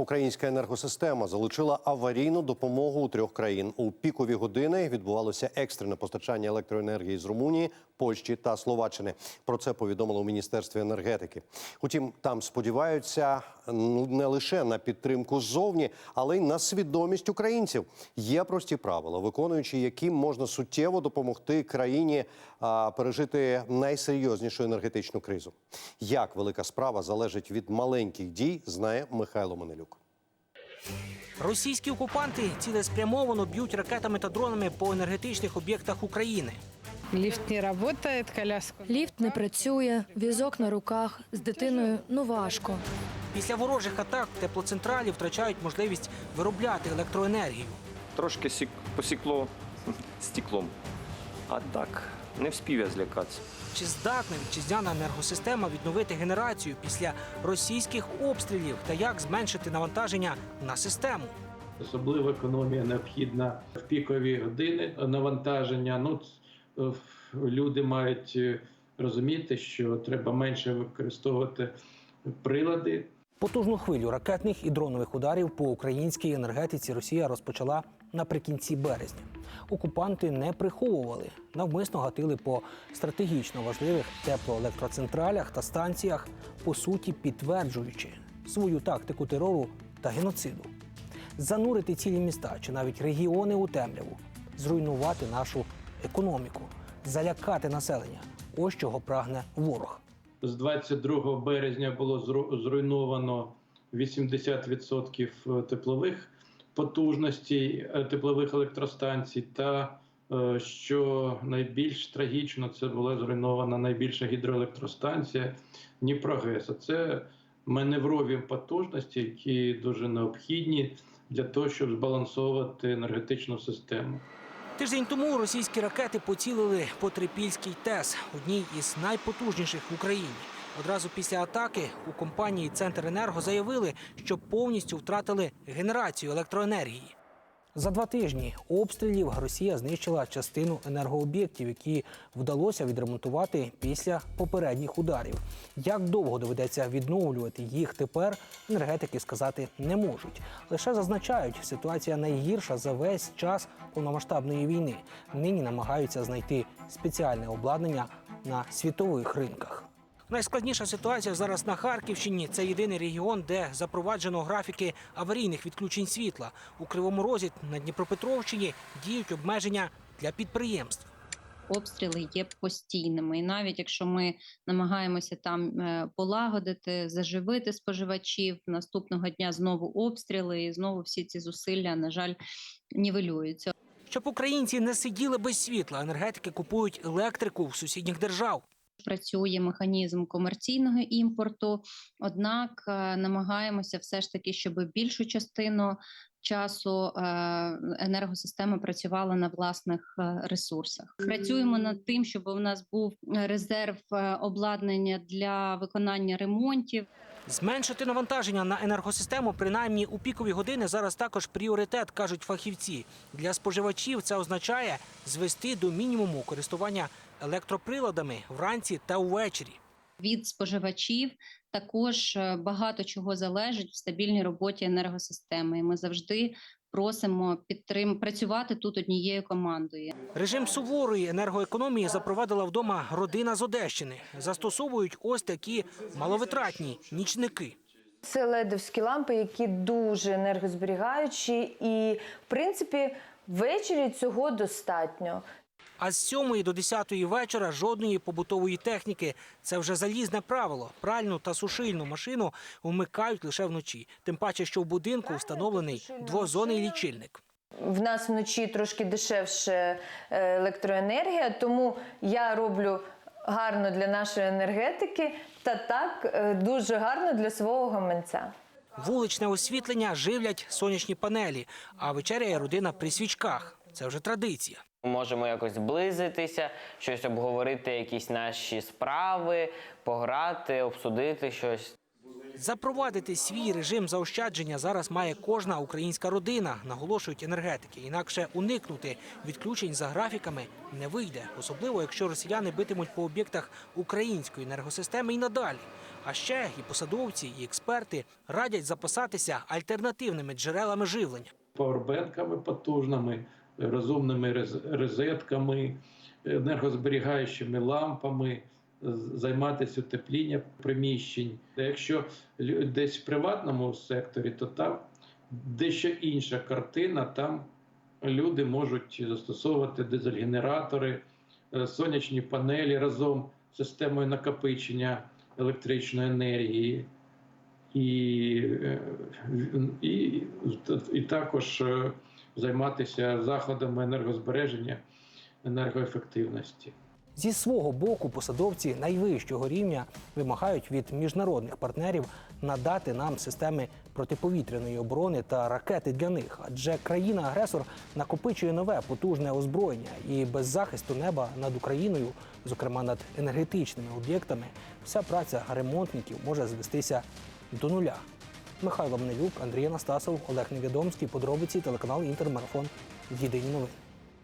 Українська енергосистема залучила аварійну допомогу у трьох країн. У пікові години відбувалося екстрене постачання електроенергії з Румунії, Польщі та Словаччини. Про це повідомило у міністерстві енергетики. Утім, там сподіваються ну, не лише на підтримку ззовні, але й на свідомість українців. Є прості правила, виконуючи які можна суттєво допомогти країні пережити найсерйознішу енергетичну кризу. Як велика справа залежить від маленьких дій, знає Михайло Манелюк. Російські окупанти цілеспрямовано б'ють ракетами та дронами по енергетичних об'єктах України. Лифт не работает, коляска. Ліфт не працює, візок на руках з дитиною ну важко. Після ворожих атак теплоцентралі втрачають можливість виробляти електроенергію. Трошки сік... посікло стеклом. А так, не вспів я злякатися. Чи здатна вітчизняна енергосистема відновити генерацію після російських обстрілів та як зменшити навантаження на систему? Особлива економія необхідна в пікові години навантаження. Ну, е, люди мають е, розуміти, що треба менше використовувати прилади, Потужну хвилю ракетних і дронових ударів по українській енергетиці Росія розпочала наприкінці березня. Окупанти не приховували, навмисно гатили по стратегічно важливих теплоелектроцентралях та станціях, по суті підтверджуючи свою тактику терору та геноциду. Занурити цілі міста чи навіть регіони у темряву, зруйнувати нашу економіку, залякати населення. Ось чого прагне ворог. З 22 березня було зруйновано 80% теплових потужностей теплових електростанцій. Та е, що найбільш трагічно, це була зруйнована найбільша гідроелектростанція Дніпрогес. А Це маневрові потужності, які дуже необхідні для того, щоб збалансовувати енергетичну систему. Тиждень тому російські ракети поцілили по Трипільській ТЕС, одній із найпотужніших в Україні. Одразу після атаки у компанії Центр Енерго заявили, що повністю втратили генерацію електроенергії. За два тижні обстрілів Росія знищила частину енергооб'єктів, які вдалося відремонтувати після попередніх ударів. Як довго доведеться відновлювати їх тепер, енергетики сказати не можуть. Лише зазначають, ситуація найгірша за весь час повномасштабної війни. Нині намагаються знайти спеціальне обладнання на світових ринках. Найскладніша ситуація зараз на Харківщині. Це єдиний регіон, де запроваджено графіки аварійних відключень світла. У Кривому Розі на Дніпропетровщині діють обмеження для підприємств. обстріли є постійними. І навіть якщо ми намагаємося там е, полагодити, заживити споживачів, наступного дня знову обстріли, і знову всі ці зусилля, на жаль, нівелюються. Щоб українці не сиділи без світла, енергетики купують електрику в сусідніх держав. Працює механізм комерційного імпорту, однак е, намагаємося все ж таки, щоб більшу частину часу е, енергосистема працювала на власних е, ресурсах. Працюємо над тим, щоб у нас був резерв е, обладнання для виконання ремонтів. Зменшити навантаження на енергосистему, принаймні у пікові години, зараз також пріоритет, кажуть фахівці. Для споживачів це означає звести до мінімуму користування електроприладами вранці та увечері. Від споживачів також е, багато чого залежить в стабільній роботі енергосистеми. І ми завжди просимо підтрим працювати тут однією командою. Режим суворої енергоекономії запровадила вдома родина з Одещини. Застосовують ось такі маловитратні нічники. Це ледовські лампи, які дуже енергозберігаючі, і в принципі ввечері цього достатньо. А з 7 до 10 вечора жодної побутової техніки. Це вже залізне правило. Пральну та сушильну машину вмикають лише вночі. Тим паче, що в будинку встановлений двозонний лічильник. В нас вночі трошки дешевше е, електроенергія, тому я роблю гарно для нашої енергетики та так е, дуже гарно для свого гаманця. Вуличне освітлення живлять сонячні панелі, а вечеряє родина при свічках. Це вже традиція. Можемо якось зблизитися, щось обговорити, якісь наші справи, пограти, обсудити щось. Запровадити свій режим заощадження зараз має кожна українська родина, наголошують енергетики. Інакше уникнути відключень за графіками не вийде, особливо якщо росіяни битимуть по об'єктах української енергосистеми і надалі. А ще і посадовці, і експерти радять запасатися альтернативними джерелами живлення. павербенками потужними, розумними розетками, енергозберігаючими лампами, займатися утеплінням приміщень. Якщо десь в приватному секторі, то там дещо інша картина. Там люди можуть застосовувати дизель-генератори, е, сонячні панелі разом з системою накопичення електричної енергії. І, е, і, і також е, займатися заходами енергозбереження, енергоефективності. Зі свого боку посадовці найвищого рівня вимагають від міжнародних партнерів надати нам системи протиповітряної оборони та ракети для них. Адже країна-агресор накопичує нове потужне озброєння і без захисту неба над Україною, зокрема над енергетичними об'єктами, вся праця ремонтників може звестися до нуля. Михайло Мнелюк, Андрій Анастасов, Олег Невідомський. Подробиці телеканал Інтермарафон. Єдині новини.